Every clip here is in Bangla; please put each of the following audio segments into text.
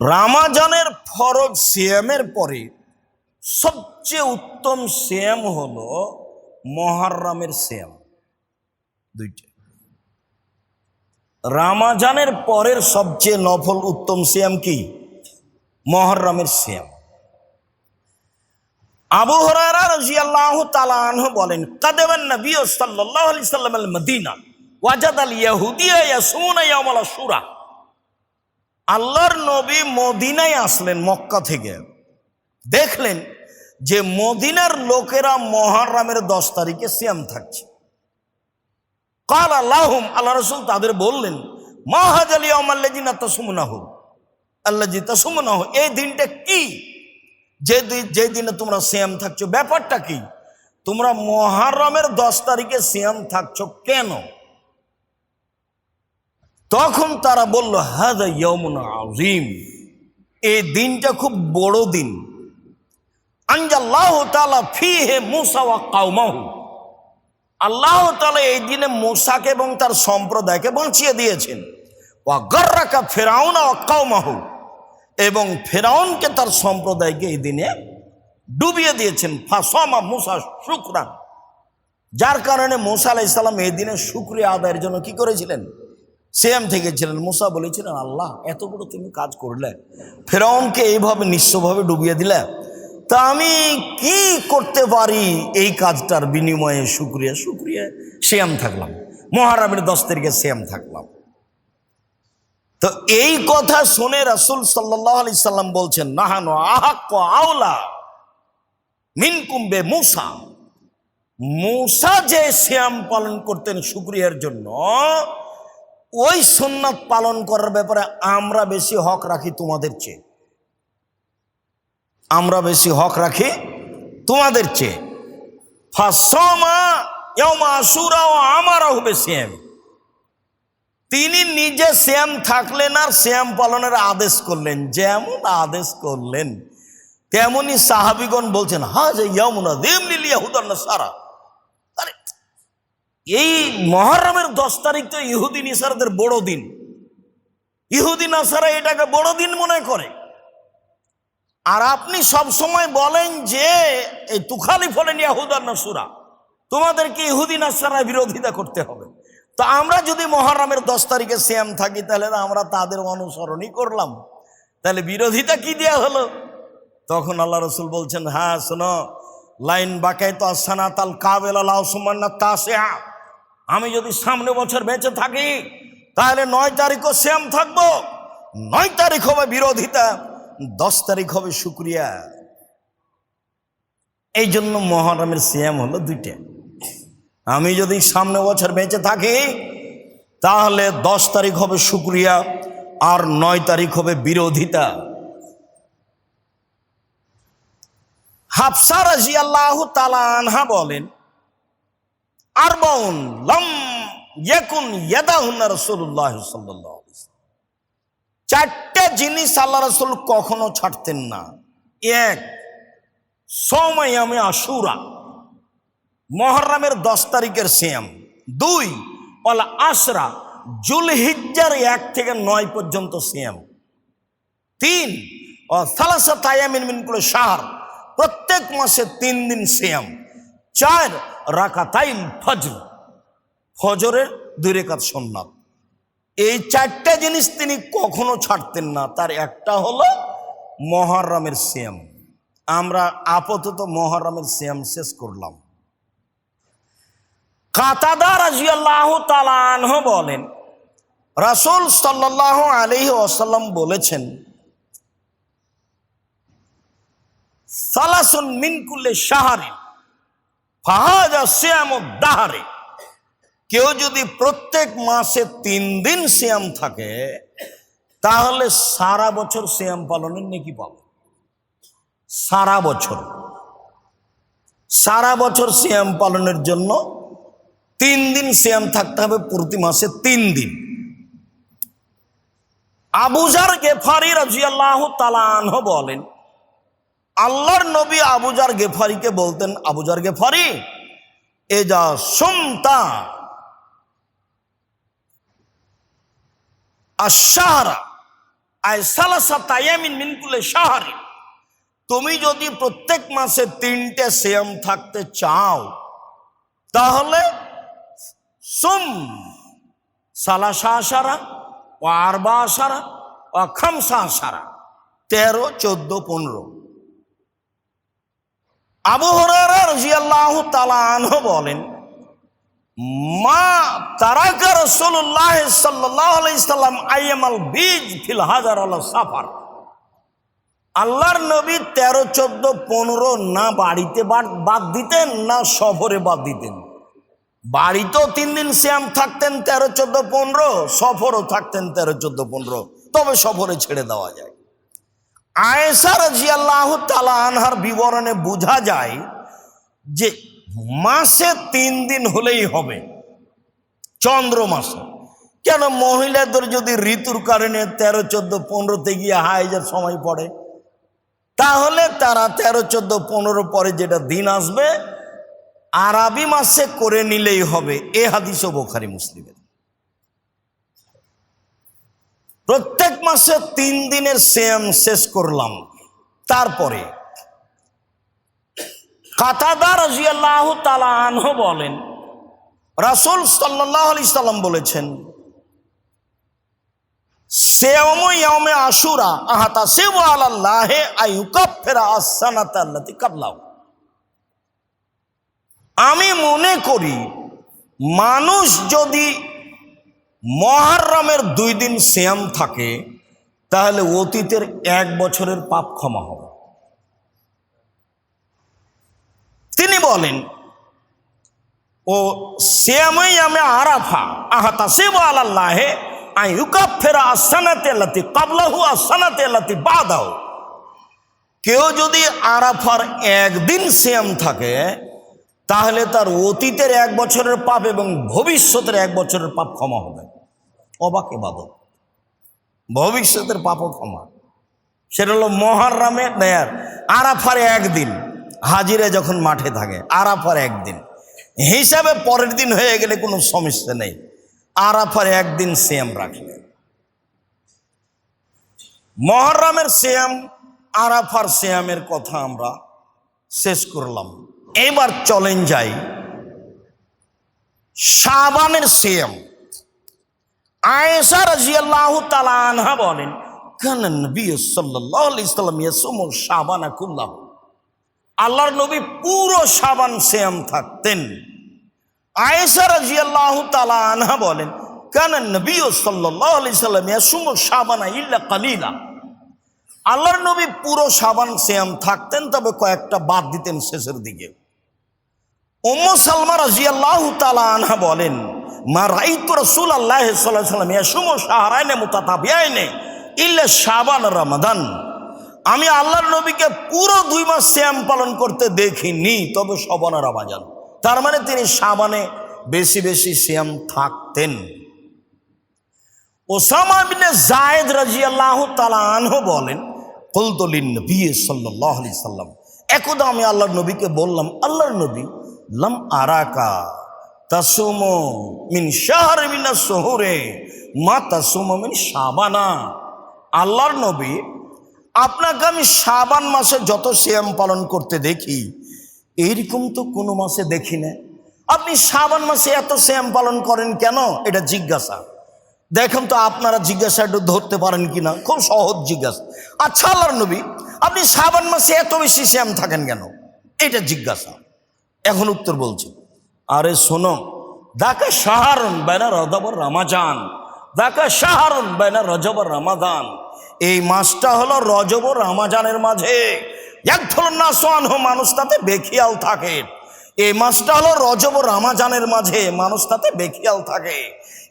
রামাজানের ফরজ সিয়ামের পরে সবচেয়ে উত্তম সিয়াম হলো মহারামের সিয়াম দুইটা। রামাজানের পরের সবচেয়ে নফল উত্তম সিয়াম কি? মহরমের সিয়াম আবু হরারা রাদিয়াল্লাহু তাআলা আনহু বলেন কাদাবান নবী সাল্লাল্লাহু আলাইহি সাল্লাম আল মদিনা ওয়াজাদ আল ইয়াহুদিয়া ইয়াসুমুনা ইয়াউমাল আশুরা। আল্লাহর নবী মদিনায় আসলেন, মক্কা থেকে। দেখলেন যে মদিনার লোকেরা মহারামের দশ তারিখে সিয়াম থাকছে। কাল আল্লাহম, আল্লাহ রসুল তাদের বললেন মাহাজ আলী আমাল্লাজিনা তসুমনাহ? আল্লাজি তসুমনাহ এই দিনটা কি? যে যে দিনে তোমরা সিয়াম থাকছো, ব্যাপারটা কি? তোমরা মহারমের দশ তারিখে সিয়াম থাকছো কেন? তখন তারা বলল হাদা ইয়মুন আজিম এই দিনটা খুব বড় দিন। তালা ফি হে আল্লাহ তালা এই দিনে মুসাকে এবং তার সম্প্রদায়কে বাঁচিয়ে দিয়েছেন। এবং ফেরাউনকে তার সম্প্রদায়কে এই দিনে ডুবিয়ে দিয়েছেন। ফাসমা মুসা শুক্রান। যার কারণে মুসা আলাহ এই দিনে শুক্রিয়া আদায়ের জন্য কি করেছিলেন? সেম থেকেছিলেন মুসা বলেছিলেন, আল্লাহ, এত বড় তুমি কাজ করলে। ফেরাউনকে এইভাবে নিঃস্বভাবে ডুবিয়ে দিলে। তা আমি কি করতে পারি? এই কাজটার বিনিময়ে শুক্রিয়া শুক্রিয়া শ্যাম থাকলাম। মহারামের দশ তারিখে শ্যাম থাকলাম। তো এই কথা শুনে রাসুল সাল্লাহ আলি সাল্লাম বলছেন, নাহানো আহাক্ক আওলা মিনকুম্বে মুসা। মুসা যে শ্যাম পালন করতেন শুক্রিয়ার জন্য ওই সুন্নাত পালন করার ব্যাপারে আমরা বেশি হক রাখি তোমাদের চেয়ে। আমরা বেশি হক রাখি তোমাদের চেয়ে। তিনি নিজে শ্যাম থাকলেন আর শ্যাম পালনের আদেশ করলেন, যেমন আদেশ করলেন, তেমনি সাহাবিগণ বলছেন হা যে ইয়মুনা দেম লিলিয়া হুদান সারা এই মহরমের দশ তারিখ তো ইহুদি নিসারদের বড় দিন। ইহুদি নাসারা এটাকে বড় দিন মনে করে। আর আপনি সব সময় বলেন যে, এই তুখালি ফলেন ইয়াহুদার নাসুরা, তোমাদেরকে ইহুদি নাসারা বিরোধিতা করতে হবে। তো আমরা যদি মহরমের দশ তারিখে শ্যাম থাকি, তাহলে আমরা তাদের অনুসরণই করলাম। তাহলে বিরোধিতা কি দেওয়া হলো? তখন আল্লাহ রসুল বলছেন হ্যাঁ শোনো, লাইন বাকাই তো আসানা তাল কাবেল আল্লাহ সুমান্না তাসেহা। আমি যদি সামনে বছর বেঁচে থাকি, তাহলে নয় তারিখও শ্যাম থাকব। নয় তারিখ হবে বিরোধিতা, দশ তারিখ হবে শুক্রিয়া। এই জন্য মহরমের শ্যাম হলো দুইটা। আমি যদি সামনে বছর বেঁচে থাকি, তাহলে দশ তারিখ হবে শুক্রিয়া আর নয় তারিখ হবে বিরোধিতা। হাফসা রাজি আল্লাহ তালা আনহা বলেন আর বউন লম ইয়েকুন ইয়াদাহুন রসুল্লাহ সাল্লাহ চারটে জিনিস আল্লাহ রসুল কখনো ছাড়তেন না। এক সময় আমি আশুরা, মহরমের দশ তারিখের শ্যাম দুই অল আশরা জুলহিজ্জার এক থেকে নয় পর্যন্ত শ্যাম তিন ও সালাসা তায়ামিন মিন করে সাহার প্রত্যেক মাসে তিন দিন শ্যাম চার রাকাতাইল ফজর। ফজরের দুই রেখাত সন্ন্যাত এই চারটা জিনিস তিনি কখনো ছাড়তেন না। তার একটা হলো মহরমের শ্যাম আমরা আপাতত মহরমের শ্যাম শেষ করলাম। কাতাদা রাজিয়াল্লাহ তালানহ বলেন, রাসুল সাল্লাহ আলহি ওসাল্লাম বলেছেন, সালাসুন মিনকুল্লে সাহারে ফাহাজা শ্যাম দাহারে। কেউ যদি প্রত্যেক মাসে তিন দিন শ্যাম থাকে, তাহলে সারা বছর শ্যাম পালনের নাকি পাবে। সারা বছর। সারা বছর শ্যাম পালনের জন্য তিন দিন শ্যাম থাকতে হবে প্রতি মাসে তিন দিন। আবুজার গেফারি রাজিয়াল্লাহ তালানহ বলেন আল্লাহর নবী আবুজার গেফারিকে বলতেন আবুজার গেফারি এ যা সুমতা সালাসা তুমি যদি প্রত্যেক মাসে তিনটে সিয়াম থাকতে চাও, তাহলে সুম, সালাসা আসারা ও আরবা আসারা ও খামসা আসারা তেরো, চোদ্দ, পনেরো। আবু বলেন, মা তারাকা বীজ ফিল হাজার আল্লাহ সাফার। আল্লাহর নবী তেরো, চোদ্দ, পনেরো না বাড়িতে বাদ দিতেন না সফরে বাদ দিতেন। বাড়িতেও তিন দিন শ্যাম থাকতেন তেরো, চোদ্দ, পনেরো, সফরও থাকতেন তেরো, চোদ্দ, পনেরো। তবে সফরে ছেড়ে দেওয়া যায়। আয়েসা রাজিয়াল্লাহ তালা আনহার বিবরণে বোঝা যায় যে মাসে তিন দিন হলেই হবে, চন্দ্র মাসে। কেন মহিলাদের যদি ঋতুর কারণে তেরো, চোদ্দ, পনেরোতে গিয়ে হাইজের সময় পড়ে, তাহলে তারা তেরো, চোদ্দ, পনেরো পরে যেটা দিন আসবে, আরবি মাসে করে নিলেই হবে। এ হাদিসও বোখারি মুসলিমের। প্রত্যেক মাসে তিন দিনের সেম শেষ করলাম। তারপরে কাতাদার রাজিয়াল্লাহ তালা আনহ বলেন, রাসুল সাল্লাহ আলি সাল্লাম বলেছেন ইয়ামে আশুরা আহাতা সেব আলাল্লাহে আইউকাফেরা আসানাত আল্লাতি কাবলাও আমি মনে করি, মানুষ যদি মহারমের দুই দিন শ্যাম থাকে, তাহলে অতীতের এক বছরের পাপ ক্ষমা হবে। তিনি বলেন, ও শ্যামই আমি আরাফা, আহাতা সেব আলাল্লাহে, আই ইউকাফেরা আসানাতে আল্লাতি কাবলাহু আসানাতে আল্লাতি বাদাও কেউ যদি আরাফার একদিন শ্যাম থাকে, তাহলে তার অতীতের এক বছরের পাপ এবং ভবিষ্যতের এক বছরের পাপ ক্ষমা হবে। অবাকে বাদক ভবিষ্যতের পাপও ক্ষমা। সেটা হলো মহারামে নেয়ার আরাফার একদিন, হাজিরে যখন মাঠে থাকে, আরাফার একদিন। হিসাবে পরের দিন হয়ে গেলে কোনো সমস্যা নেই। আরাফার একদিন সেম রাখলে। মহরমের শ্যাম আরাফার শ্যামের কথা আমরা শেষ করলাম। এবার চলেন যাই সাবানের শ্যাম আয়েশা রাজিয়াল্লাহ তালা আনহা বলেন, কেন নবী সাল্লাহ ইসলাম ইয়াসুম সাবানা কুল্লাহ। আল্লাহর নবী পুরো সাবান শ্যাম থাকতেন। আয়েশা রাজিয়াল্লাহ তালা আনহা বলেন, কেন নবী সাল্লাহ সাল্লাম ইয়াসুম সাবানা ইল্লা কালিলা। আল্লাহর নবী পুরো সাবান শ্যাম থাকতেন, তবে কয়েকটা বাদ দিতেন শেষের দিকে। ওম্ম সালমা রাজিয়াল্লাহ তালা আনহা বলেন মা রাইতু রসুল আল্লাহ সাল্লাম ইয়াসুম সাহারায়নে মুতাতাবিয়ায়নে ইল্লা সাবান রমাদান। আমি আল্লাহর নবীকে পুরো দুই মাস শ্যাম পালন করতে দেখিনি, তবে সবানা রমাজান তার মানে তিনি সাবানে বেশি বেশি শ্যাম থাকতেন। ওসামা বিনে জায়েদ রাজিয়াল্লাহ তালা আনহু বলেন কলতলিন নবী সাল্লাহ সাল্লাম। একদা আমি আল্লাহর নবীকে বললাম, আল্লাহর নবী, লাম আরাকা। তাসুম মিন মা তাসুম মিন আল্লাহর নবী, আপনাকে আমি সাবান মাসে যত শ্যাম পালন করতে দেখি, এইরকম তো কোনো মাসে দেখি না। আপনি সাবান মাসে এত শ্যাম পালন করেন কেন? এটা জিজ্ঞাসা। দেখেন তো আপনারা জিজ্ঞাসা একটু ধরতে পারেন কি না খুব সহজ জিজ্ঞাসা। আচ্ছা আল্লাহর নবী, আপনি সাবান মাসে এত বেশি শ্যাম থাকেন কেন? এটা জিজ্ঞাসা। এখন উত্তর বলছি। আরে শোনো, দাকা সাহারণ বেনা রজবর রামাজান, দাকা সাহারুন বেনা রজবর রামাদান। এই মাসটা হলো রজব রামাজানের মাঝে। এক ধরনের সোয়ান মানুষ তাতে বেখিয়াল থাকে। এই মাসটা হলো রজব রামাজানের মাঝে, মানুষ তাতে বেখিয়াল থাকে।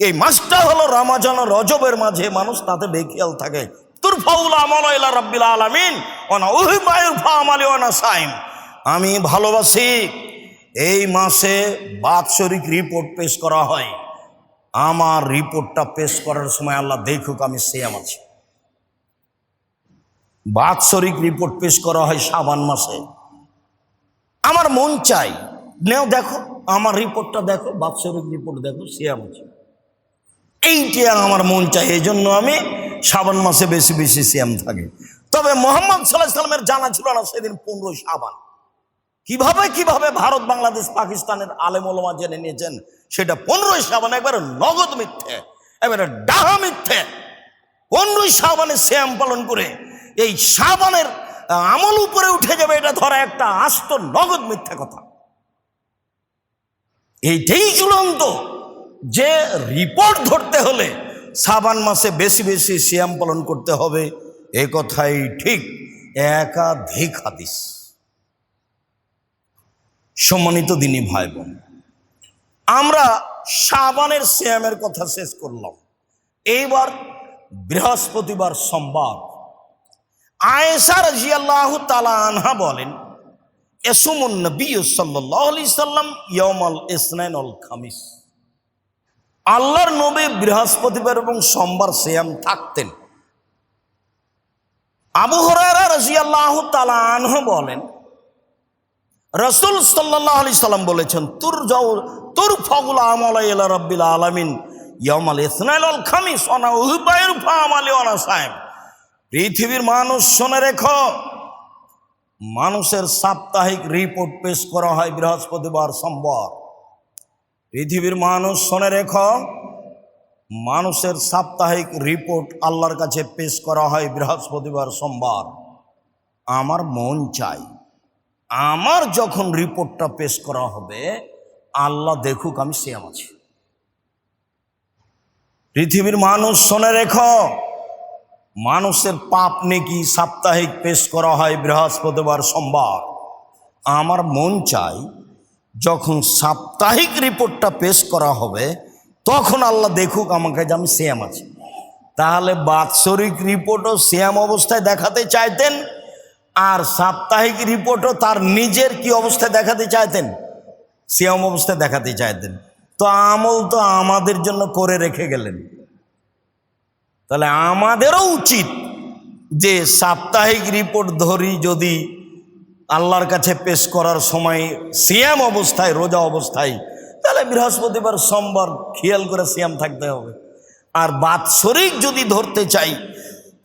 এই মাসটা হলো রামাজান রজবের মাঝে, মানুষ তাতে বেখিয়াল থাকে। আমি ভালোবাসি এই মাসে বাৎসরিক রিপোর্ট পেশ করা হয়। আমার রিপোর্টটা পেশ করার সময় আল্লাহ দেখুক আমি সেম আছি। বাৎসরিক রিপোর্ট পেশ করা হয় সাবান মাসে। আমার মন চাই। নেও দেখো, আমার রিপোর্টটা দেখো, বাৎসরিক রিপোর্ট দেখো সিয়াম আছে। এইটি আমার মন চাই এই জন্য আমি শ্রাবণ মাসে বেশি বেশি সিয়াম থাকে। তবে মোহাম্মদ সাল্লাহ সাল্লামের জানা ছিল না সেদিন পনেরো সাবান। কীভাবে কীভাবে ভারত, বাংলাদেশ, পাকিস্তানের আলেম ওলমা জেনে নিয়েছেন? সেটা পনেরোই সাবান একবারে নগদ মিথ্যে এবারে ডাহা মিথ্যে। পনেরোই সাবানে শ্যাম পালন করে এই সাবানের আমল উপরে উঠে যাবে এটা ধরা একটা আস্ত নগদ মিথ্যা কথা। এইটাই চূড়ান্ত। যে রিপোর্ট ধরতে হলে সাবান মাসে বেশি বেশি শ্যাম পালন করতে হবে, এ কথাই ঠিক। একাধিক হাদিস। সম্মানিত দিনী ভাই বোন, আমরা সাবানের শ্যামের কথা শেষ করলাম। এইবার বৃহস্পতিবার সোমবার। আয়েশা রাজিয়াল্লাহ তালা আনহা বলেন, এসুমুন নবী সাল্লাহ আলি সাল্লাম ইয়মাল ইসনাইন অল খামিস। আল্লাহর নবী বৃহস্পতিবার এবং সোমবার শ্যাম থাকতেন। আবু হরারা রাজিয়াল্লাহ তালা আনহা বলেন রসুল সাল্লাহ আলি সাল্লাম বলেছেন তুর যাও তুর ফগুল আমল এলা রব্বিল আলমিন ইয়মাল ইসনাইল খামিস অনা উহিবায়ুর আমালি অনা সাহেব পৃথিবীর মানুষ শুনে রেখো, মানুষের সাপ্তাহিক রিপোর্ট পেশ করা হয় বৃহস্পতিবার সোমবার। পৃথিবীর মানুষ শুনে রেখো, মানুষের সাপ্তাহিক রিপোর্ট আল্লাহর কাছে পেশ করা হয় বৃহস্পতিবার সোমবার। আমার মন চাই। আমার যখন রিপোর্টটা পেশ করা হবে, আল্লাহ দেখুক আমি শ্যাম আছি পৃথিবীর মানুষ শোনে রেখো, মানুষের পাপ নেকি সাপ্তাহিক পেশ করা হয় বৃহস্পতিবার সোমবার। আমার মন চাই যখন সাপ্তাহিক রিপোর্টটা পেশ করা হবে, তখন আল্লাহ দেখুক আমাকে যে আমি শ্যাম আছি তাহলে বাৎসরিক রিপোর্টও শ্যাম অবস্থায় দেখাতে চাইতেন আর সাপ্তাহিক রিপোর্টও তার নিজের কি অবস্থায় দেখাতে চাইতেন? সিয়াম অবস্থায় দেখাতে চাইতেন। তো আমল তো আমাদের জন্য করে রেখে গেলেন। তাহলে আমাদেরও উচিত যে সাপ্তাহিক রিপোর্ট ধরি যদি আল্লাহর কাছে পেশ করার সময় সিয়াম অবস্থায়, রোজা অবস্থায়, তাহলে বৃহস্পতিবার, সোমবার খেয়াল করে সিয়াম থাকতে হবে। আর বাৎসরিক যদি ধরতে চাই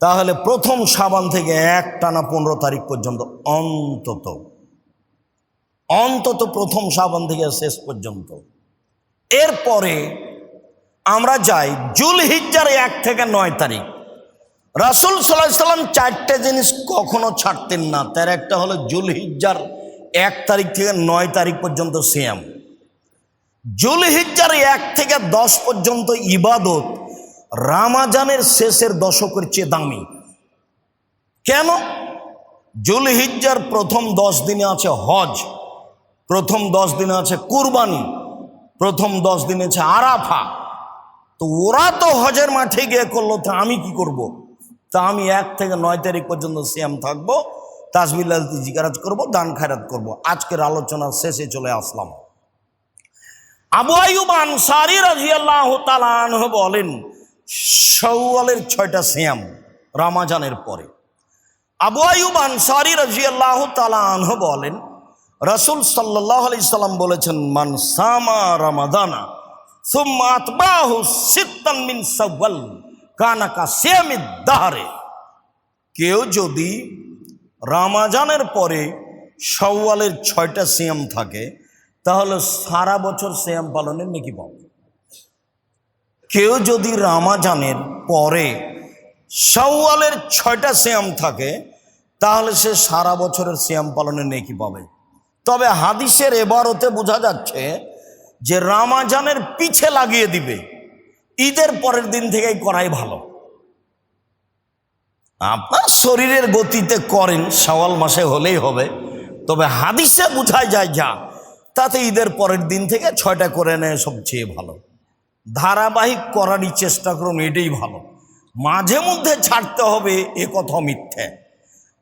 তাহলে প্রথম সাবান থেকে এক টানা পনেরো তারিখ পর্যন্ত, অন্তত। অন্তত প্রথম সাবান থেকে শেষ পর্যন্ত। এরপরে আমরা যাই জুল হিজ্জার এক থেকে নয় তারিখ। রাসুল সাল্লাহ সাল্লাম চারটে জিনিস কখনো ছাড়তেন না। তার একটা হলো জুল হিজ্জার এক তারিখ থেকে নয় তারিখ পর্যন্ত সিয়াম। জুল হিজ্জার এক থেকে দশ পর্যন্ত ইবাদত রামাজানের শেষের দশকের চেয়ে দামি কেন জুল হিজ্জার প্রথম দশ দিনে আছে হজ, প্রথম দশ দিনে আছে কুরবানি, প্রথম দশ দিনে আছে আরাফা তো ওরা তো হজের মাঠে গিয়ে করল, তা আমি কি করব। তা আমি এক থেকে নয় তারিখ পর্যন্ত সিয়াম থাকব তাজমিল্লাল জিকারাজ করব, দান খায়রাত করব। আজকের আলোচনার শেষে চলে আসলাম আবু আয়ুব আনসারি রাজিয়াল্লাহ তালাহ বলেন সৌয়ালের ছয়টা সিয়াম রামাজানের পরে। আবু আয়ুব আনসারি রাজিয়াল্লাহ তালাহ বলেন, রসুল সাল্লাহ আলি সাল্লাম বলেছেন, মান সামা রামাদানা, সুম্মা আতবাহু সিত্তান মিন সাওয়াল কানাকা সিয়ামিদ দাহারে। কেউ যদি রামাজানের পরে সওয়ালের ছয়টা সিয়াম থাকে, তাহলে সারা বছর সিয়াম পালনের নাকি পাবে। কেউ যদি রামাজানের পরে সওয়ালের ছয়টা সিয়াম থাকে, তাহলে সে সারা বছরের সিয়াম পালনের নেকি পাবে। তবে হাদিসের এবারতে বোঝা যাচ্ছে যে রামাজানের পিছে লাগিয়ে দিবে, ঈদের পরের দিন থেকেই করাই ভালো। আপনার শরীরের গতিতে করেন সওয়াল মাসে হলেই হবে। তবে হাদিসে বোঝাই যায় যা, তাতে ঈদের পরের দিন থেকে ছয়টা করে নেয় সবচেয়ে ভালো। ধারাবাহিক করারই চেষ্টা করুন, এটাই ভালো। মাঝে মধ্যে ছাড়তে হবে এ কথা মিথ্যে।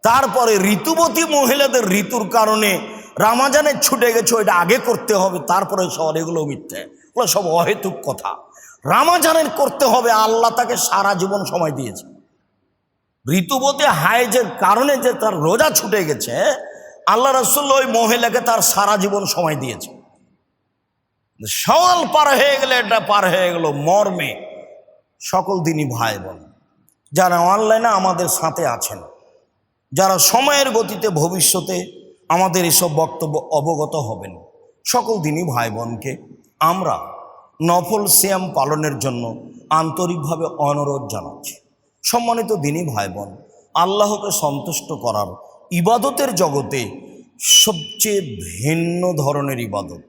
তারপরে ঋতুবতী মহিলাদের ঋতুর কারণে রামাজানের ছুটে গেছে, ওইটা আগে করতে হবে, তারপরে সব এগুলো মিথ্যে। ওগুলো সব অহেতুক কথা। রামাজানের করতে হবে, আল্লাহ তাকে সারা জীবন সময় দিয়েছে। ঋতুবতী হায়েজের কারণে যে তার রোজা ছুটে গেছে, আল্লাহ রসুল্ল ওই মহিলাকে তার সারা জীবন সময় দিয়েছে। সওয়াল পার হয়ে গেলে এটা পার হয়ে গেল মর্মে। সকল দিনই ভাই বল যারা অনলাইনে আমাদের সাথে আছেন, যারা সময়ের গতিতে ভবিষ্যতে আমাদের এসব বক্তব্য অবগত হবেন, সকল দিনই ভাই বোনকে আমরা নফল শ্যাম পালনের জন্য আন্তরিকভাবে অনুরোধ জানাচ্ছি। সম্মানিত দিনই ভাই বোন আল্লাহকে সন্তুষ্ট করার ইবাদতের জগতে সবচেয়ে ভিন্ন ধরনের ইবাদত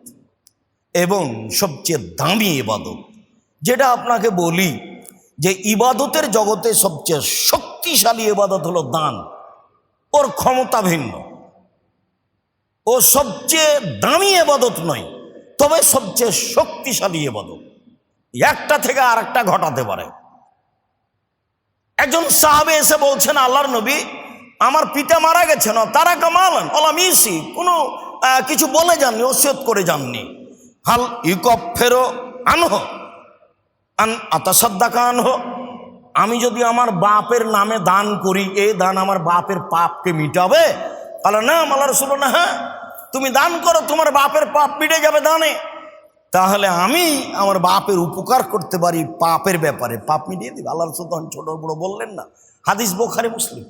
এবং সবচেয়ে দামি ইবাদত। যেটা আপনাকে বলি যে ইবাদতের জগতে সবচেয়ে শক্তিশালী ইবাদত হলো দান। ওর ক্ষমতা ভিন্ন। ও সবচেয়ে দামি এবাদত নয়, তবে সবচেয়ে শক্তিশালী এবাদত একটা থেকে আর একটা ঘটাতে পারে। একজন সাহাবে এসে বলছেন, আল্লাহর নবী, আমার পিতা মারা গেছে না তারা কামালেন ওলা মিসি কোনো কিছু বলে যাননি, ওসিয়ত করে যাননি। হাল ইকপ ফেরো আনহ, আন আতাসাদ্দাকা আনহ আমি যদি আমার বাপের নামে দান করি, এ দান আমার বাপের পাপকে মিটাবে? তাহলে না মালার রসুল না হ্যাঁ তুমি দান করো, তোমার বাপের পাপ মিটে যাবে দানে। তাহলে আমি আমার বাপের উপকার করতে পারি পাপের ব্যাপারে। পাপ মিটিয়ে দিবে। আল্লাহ রসুল তখন ছোট বড় বললেন না। হাদিস বোখারে, মুসলিম।